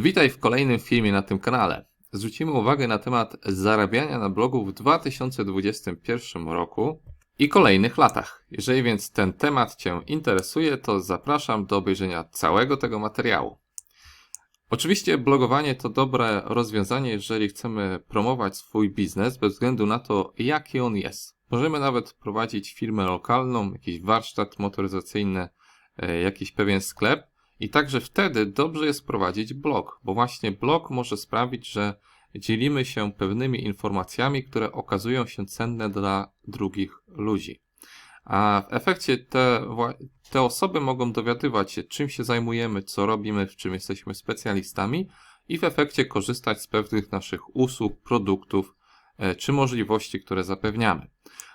Witaj w kolejnym filmie na tym kanale. Zwrócimy uwagę na temat zarabiania na blogu w 2021 roku i kolejnych latach. Jeżeli więc ten temat Cię interesuje, to zapraszam do obejrzenia całego tego materiału. Oczywiście blogowanie to dobre rozwiązanie, jeżeli chcemy promować swój biznes bez względu na to, jaki on jest. Możemy nawet prowadzić firmę lokalną, jakiś warsztat motoryzacyjny, e, jakiś pewien sklep i także wtedy dobrze jest prowadzić blog, bo właśnie blog może sprawić, że dzielimy się pewnymi informacjami, które okazują się cenne dla drugich ludzi. A w efekcie te, te osoby mogą dowiadywać się, czym się zajmujemy, co robimy, w czym jesteśmy specjalistami i w efekcie korzystać z pewnych naszych usług, produktów e, czy możliwości, które zapewniamy.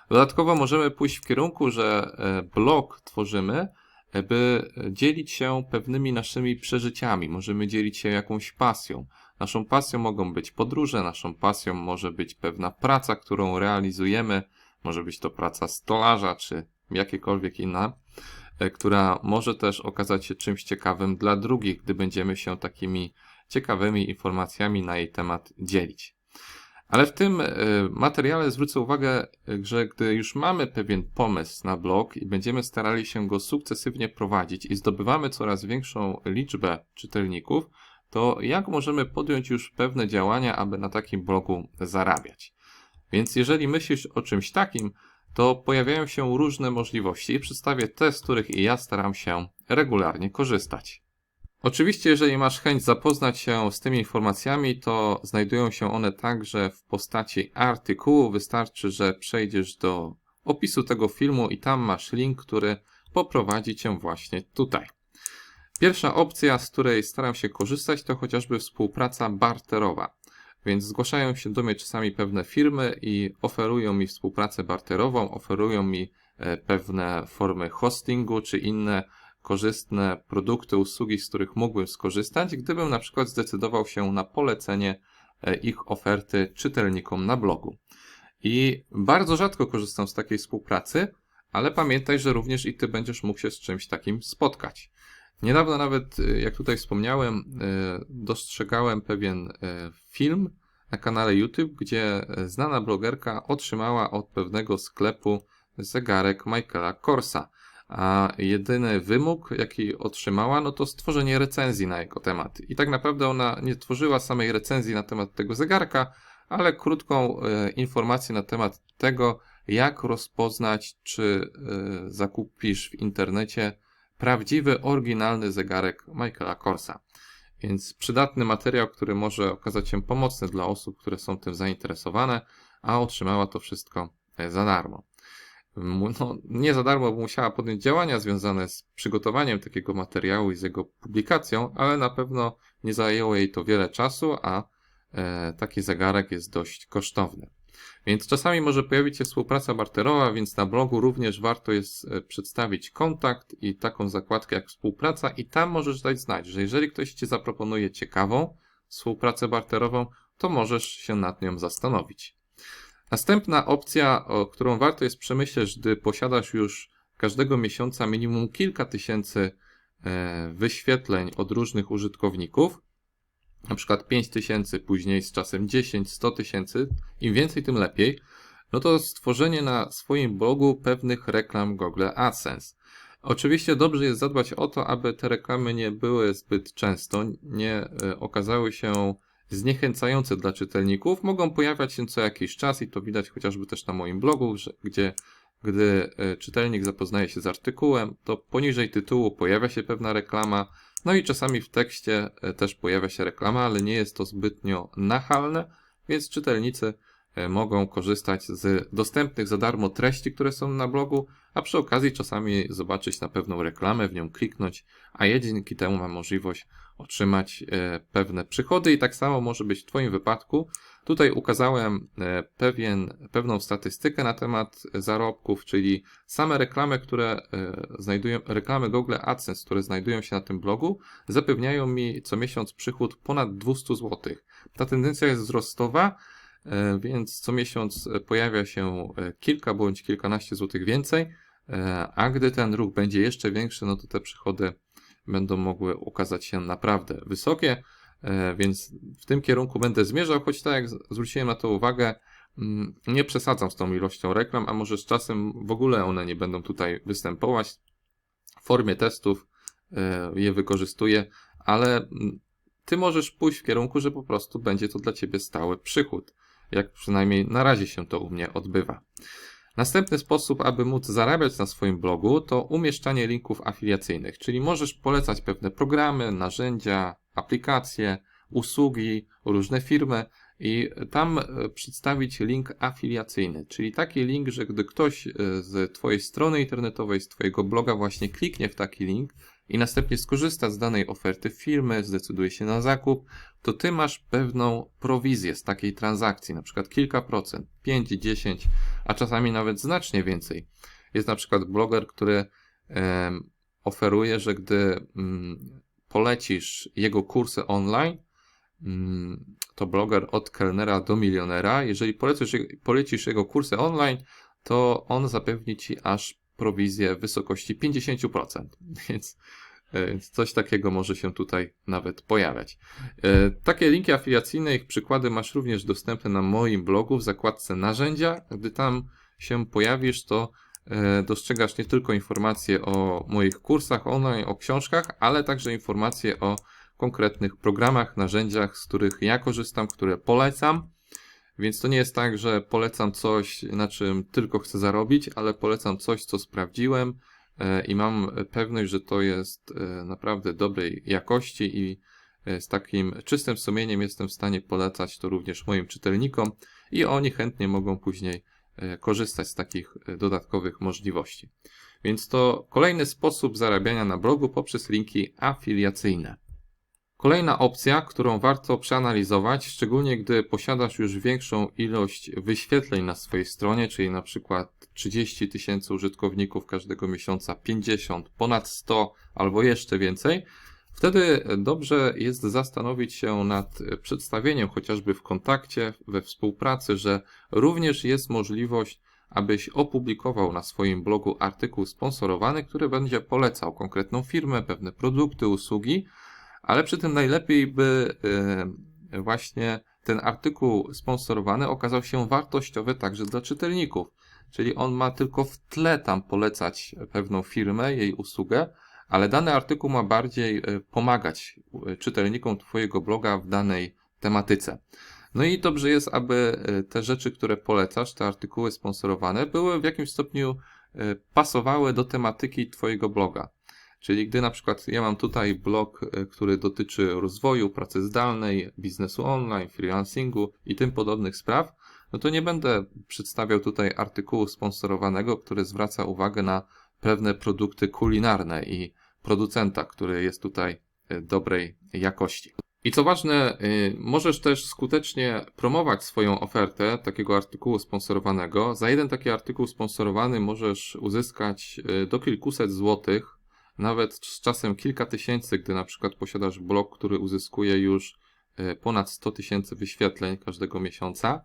Dodatkowo możemy pójść w kierunku, że e, blog tworzymy, by dzielić się pewnymi naszymi przeżyciami. Możemy dzielić się jakąś pasją. Naszą pasją mogą być podróże, naszą pasją może być pewna praca, którą realizujemy, może być to praca stolarza czy jakiekolwiek inna, e, która może też okazać się czymś ciekawym dla drugich, gdy będziemy się takimi ciekawymi informacjami na jej temat dzielić. Ale w tym e, materiale zwrócę uwagę, że gdy już mamy pewien pomysł na blog i będziemy starali się go sukcesywnie prowadzić i zdobywamy coraz większą liczbę czytelników, to jak możemy podjąć już pewne działania, aby na takim blogu zarabiać? Więc jeżeli myślisz o czymś takim, to pojawiają się różne możliwości i przedstawię te, z których i ja staram się regularnie korzystać. Oczywiście, jeżeli masz chęć zapoznać się z tymi informacjami, to znajdują się one także w postaci artykułu. Wystarczy, że przejdziesz do opisu tego filmu i tam masz link, który poprowadzi cię właśnie tutaj. Pierwsza opcja, z której staram się korzystać, to chociażby współpraca barterowa. Więc zgłaszają się do mnie czasami pewne firmy i oferują mi współpracę barterową, oferują mi e, pewne formy hostingu czy inne korzystne produkty, usługi, z których mógłbym skorzystać, gdybym na przykład zdecydował się na polecenie e, ich oferty czytelnikom na blogu. I bardzo rzadko korzystam z takiej współpracy, ale pamiętaj, że również i ty będziesz mógł się z czymś takim spotkać. Niedawno nawet, e, jak tutaj wspomniałem, e, dostrzegałem pewien film na kanale YouTube, gdzie znana blogerka otrzymała od pewnego sklepu zegarek Michaela Korsa a jedyny wymóg, jaki otrzymała, no to stworzenie recenzji na jego temat. I tak naprawdę ona nie tworzyła samej recenzji na temat tego zegarka, ale krótką e, informację na temat tego, jak rozpoznać, czy e, zakupisz w internecie prawdziwy, oryginalny zegarek Michaela Korsa. Więc przydatny materiał, który może okazać się pomocny dla osób, które są tym zainteresowane, a otrzymała to wszystko e, za darmo no, nie za darmo, musiała podjąć działania związane z przygotowaniem takiego materiału i z jego publikacją, ale na pewno nie zajęło jej to wiele czasu, a e, taki zegarek jest dość kosztowny. Więc czasami może pojawić się współpraca barterowa, więc na blogu również warto jest e, przedstawić kontakt i taką zakładkę jak współpraca i tam możesz dać znać, że jeżeli ktoś Ci zaproponuje ciekawą współpracę barterową, to możesz się nad nią zastanowić. Następna opcja, o którą warto jest przemyśleć, gdy posiadasz już każdego miesiąca minimum kilka tysięcy e, wyświetleń od różnych użytkowników, na przykład 5 tysięcy, później z czasem 10, 100 tysięcy, im więcej, tym lepiej, no to stworzenie na swoim blogu pewnych reklam Google AdSense. Oczywiście dobrze jest zadbać o to, aby te reklamy nie były zbyt często, nie e, okazały się zniechęcające dla czytelników mogą pojawiać się co jakiś czas i to widać chociażby też na moim blogu, że, gdzie gdy e, czytelnik zapoznaje się z artykułem, to poniżej tytułu pojawia się pewna reklama, no i czasami w tekście e, też pojawia się reklama, ale nie jest to zbytnio nachalne, więc czytelnicy mogą korzystać z dostępnych za darmo treści, które są na blogu, a przy okazji czasami zobaczyć na pewną reklamę, w nią kliknąć, a ja dzięki temu mam możliwość otrzymać e, pewne przychody i tak samo może być w Twoim wypadku. Tutaj ukazałem e, pewien, pewną statystykę na temat zarobków, czyli same reklamy, które e, znajdują, reklamy Google AdSense, które znajdują się na tym blogu, zapewniają mi co miesiąc przychód ponad 200 zł. Ta tendencja jest wzrostowa, więc co miesiąc pojawia się kilka bądź kilkanaście złotych więcej, a gdy ten ruch będzie jeszcze większy, no to te przychody będą mogły okazać się naprawdę wysokie. E, Więc w tym kierunku będę zmierzał, choć tak jak zwróciłem na to uwagę, mm, nie przesadzam z tą ilością reklam, a może z czasem w ogóle one nie będą tutaj występować. W formie testów e, je wykorzystuję, ale mm, ty możesz pójść w kierunku, że po prostu będzie to dla ciebie stały przychód. Jak przynajmniej na razie się to u mnie odbywa. Następny sposób, aby móc zarabiać na swoim blogu, to umieszczanie linków afiliacyjnych, czyli możesz polecać pewne programy, narzędzia, aplikacje, usługi, różne firmy i tam e, przedstawić link afiliacyjny, czyli taki link, że gdy ktoś e, z Twojej strony internetowej, z Twojego bloga właśnie kliknie w taki link i następnie skorzysta z danej oferty firmy, zdecyduje się na zakup, to Ty masz pewną prowizję z takiej transakcji, na przykład kilka procent, 5, 10, a czasami nawet znacznie więcej. Jest na przykład bloger, który em, oferuje, że gdy mm, polecisz jego kursy online, mm, to bloger od kelnera do milionera, jeżeli polecisz, polecisz jego kursy online, to on zapewni ci aż prowizję w wysokości 50%. Więc, e, więc coś takiego może się tutaj nawet pojawiać. E, Takie linki afiliacyjne, ich przykłady masz również dostępne na moim blogu w zakładce narzędzia. Gdy tam się pojawisz, to e, dostrzegasz nie tylko informacje o moich kursach online, o książkach, ale także informacje o konkretnych programach, narzędziach, z których ja korzystam, które polecam. Więc to nie jest tak, że polecam coś, na czym tylko chcę zarobić, ale polecam coś, co sprawdziłem e, i mam pewność, że to jest e, naprawdę dobrej jakości i e, z takim czystym sumieniem jestem w stanie polecać to również moim czytelnikom i oni chętnie mogą później korzystać z takich dodatkowych możliwości. Więc to kolejny sposób zarabiania na blogu poprzez linki afiliacyjne. Kolejna opcja, którą warto przeanalizować, szczególnie gdy posiadasz już większą ilość wyświetleń na swojej stronie, czyli na przykład 30 tysięcy użytkowników każdego miesiąca, 50, ponad 100 albo jeszcze więcej, wtedy dobrze jest zastanowić się nad przedstawieniem chociażby w kontakcie, we współpracy, że również jest możliwość, abyś opublikował na swoim blogu artykuł sponsorowany, który będzie polecał konkretną firmę, pewne produkty, usługi, ale przy tym najlepiej by y, właśnie ten artykuł sponsorowany okazał się wartościowy także dla czytelników. Czyli on ma tylko w tle tam polecać pewną firmę, jej usługę, ale dany artykuł ma bardziej y, pomagać y, czytelnikom Twojego bloga w danej tematyce. No i dobrze jest, aby te rzeczy, które polecasz, te artykuły sponsorowane, były w jakimś stopniu pasowały do tematyki Twojego bloga. Czyli gdy na przykład ja mam tutaj blog, y, który dotyczy rozwoju, pracy zdalnej, biznesu online, freelancingu i tym podobnych spraw, no to nie będę przedstawiał tutaj artykułu sponsorowanego, który zwraca uwagę na pewne produkty kulinarne i producenta, który jest tutaj y, dobrej jakości. I co ważne, y, możesz też skutecznie promować swoją ofertę takiego artykułu sponsorowanego. Za jeden taki artykuł sponsorowany możesz uzyskać do kilkuset złotych, nawet z czasem kilka tysięcy, gdy na przykład posiadasz blog, który uzyskuje już y, ponad 100 tysięcy wyświetleń każdego miesiąca.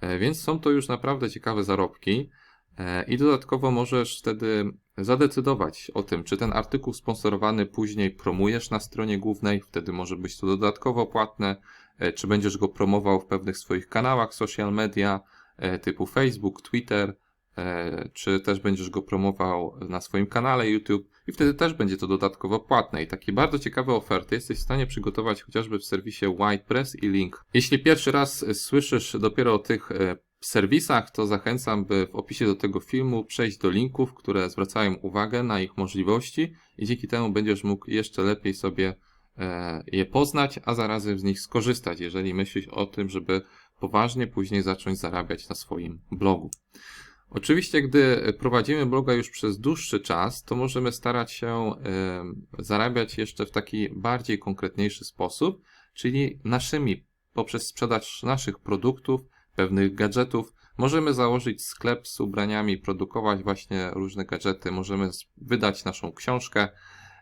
E, Więc są to już naprawdę ciekawe zarobki. E, I dodatkowo możesz wtedy zadecydować o tym, czy ten artykuł sponsorowany później promujesz na stronie głównej, wtedy może być to dodatkowo płatne, e, czy będziesz go promował w pewnych swoich kanałach social media e, typu Facebook, Twitter, e, czy też będziesz go promował na swoim kanale YouTube i wtedy też będzie to dodatkowo płatne. I takie bardzo ciekawe oferty jesteś w stanie przygotować chociażby w serwisie WhitePress i Link. Jeśli pierwszy raz e, słyszysz dopiero o tych e, serwisach, to zachęcam, by w opisie do tego filmu przejść do linków, które zwracają uwagę na ich możliwości i dzięki temu będziesz mógł jeszcze lepiej sobie e, je poznać, a zarazem z nich skorzystać, jeżeli myślisz o tym, żeby poważnie później zacząć zarabiać na swoim blogu. Oczywiście, gdy prowadzimy bloga już przez dłuższy czas, to możemy starać się zarabiać jeszcze w taki bardziej konkretniejszy sposób, czyli naszymi, poprzez sprzedaż naszych produktów, pewnych gadżetów. Możemy założyć sklep z ubraniami, produkować właśnie różne gadżety, możemy wydać naszą książkę,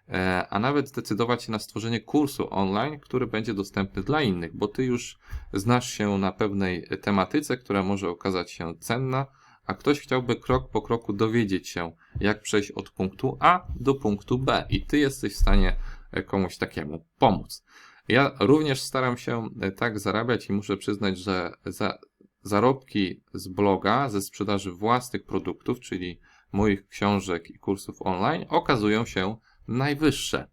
e, a nawet zdecydować się na stworzenie kursu online, który będzie dostępny dla innych, bo ty już znasz się na pewnej tematyce, która może okazać się cenna, a ktoś chciałby krok po kroku dowiedzieć się, jak przejść od punktu A do punktu B i ty jesteś w stanie e, komuś takiemu pomóc. Ja również staram się e, tak zarabiać i muszę przyznać, że za, zarobki z bloga, ze sprzedaży własnych produktów, czyli moich książek i kursów online, okazują się najwyższe.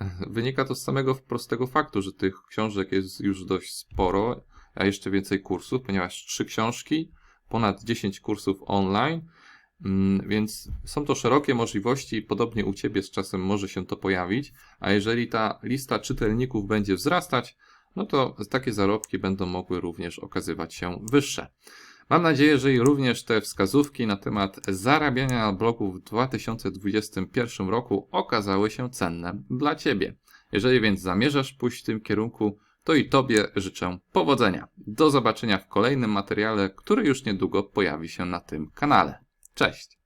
Wynika to z samego prostego faktu, że tych książek jest już dość sporo, a jeszcze więcej kursów, ponieważ trzy książki, ponad 10 kursów online, mm, więc są to szerokie możliwości podobnie u Ciebie z czasem może się to pojawić, a jeżeli ta lista czytelników będzie wzrastać, no to takie zarobki będą mogły również okazywać się wyższe. Mam nadzieję, że i również te wskazówki na temat zarabiania na blogu w 2021 roku okazały się cenne dla Ciebie. Jeżeli więc zamierzasz pójść w tym kierunku, to i Tobie życzę powodzenia. Do zobaczenia w kolejnym materiale, który już niedługo pojawi się na tym kanale. Cześć!